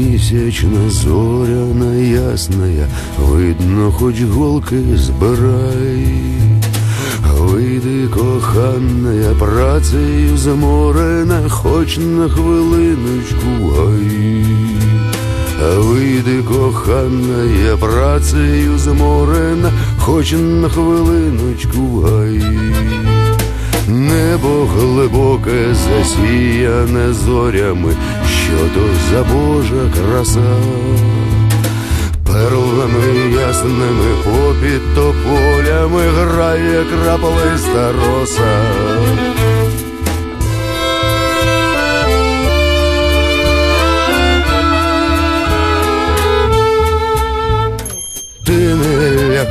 місячна зоряна ясная, видно, хоч голки збирай. Вийди, коханая, працею заморена, хоч на хвилиночку гай. Вийди, коханая, працею заморена, хоч на хвилиночку гай. Небо глибоке засіяне зорями, що то за Божа краса, перлами ясними попід тополями грає краплиста роса.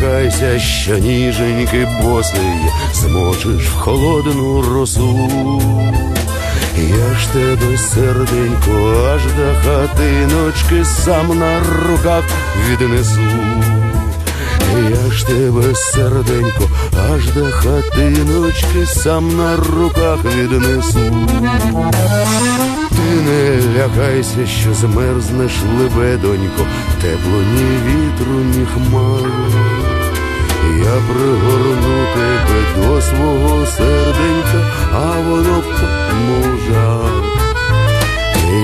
Не лякайся, що ніженьки босий змочиш в холодну росу. Я ж тебе серденько аж до хатиночки сам на руках віднесу. Я ж тебе серденько аж до хатиночки сам на руках віднесу. Ти не лякайся, що змерзнеш лебедонько, тепло ні вітру, ні хмар. Я пригорну тебе до свого серденька, а воно мужа.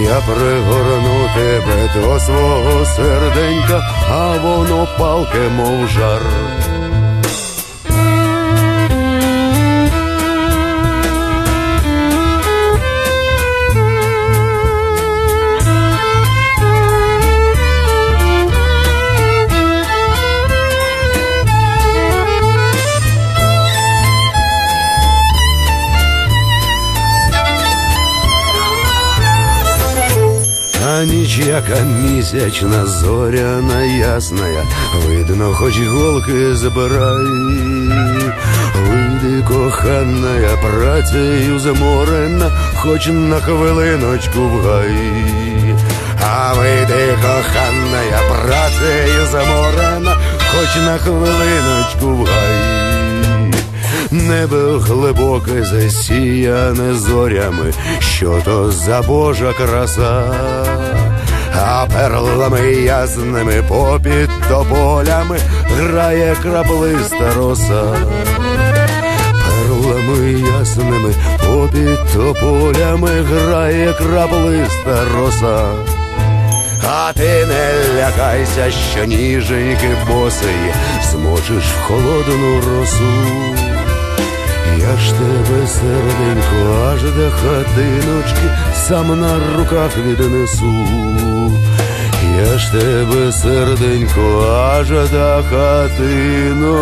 Я пригорну тебе до свого серденька, а воно палке, мов жар. Ніч яка місячна, зоряна ясная, видно, хоч голки забирай. Вийди, коханая, працею заморена, хоч на хвилиночку в гай. А вийди, коханая, працею заморена, хоч на хвилиночку в гай. Небо глибоке засіяне зорями, що то за Божа краса, а перлами ясними попід тополями грає краплиста роса. Перлами ясними попід тополями грає краплиста роса. А ти не лякайся, що ніженьки босий змочиш в холодну росу. Я ж тебе, серденько, аж до хатиночки сам на руках віднесу. Я ж тебе, серденько, аж до хатиночки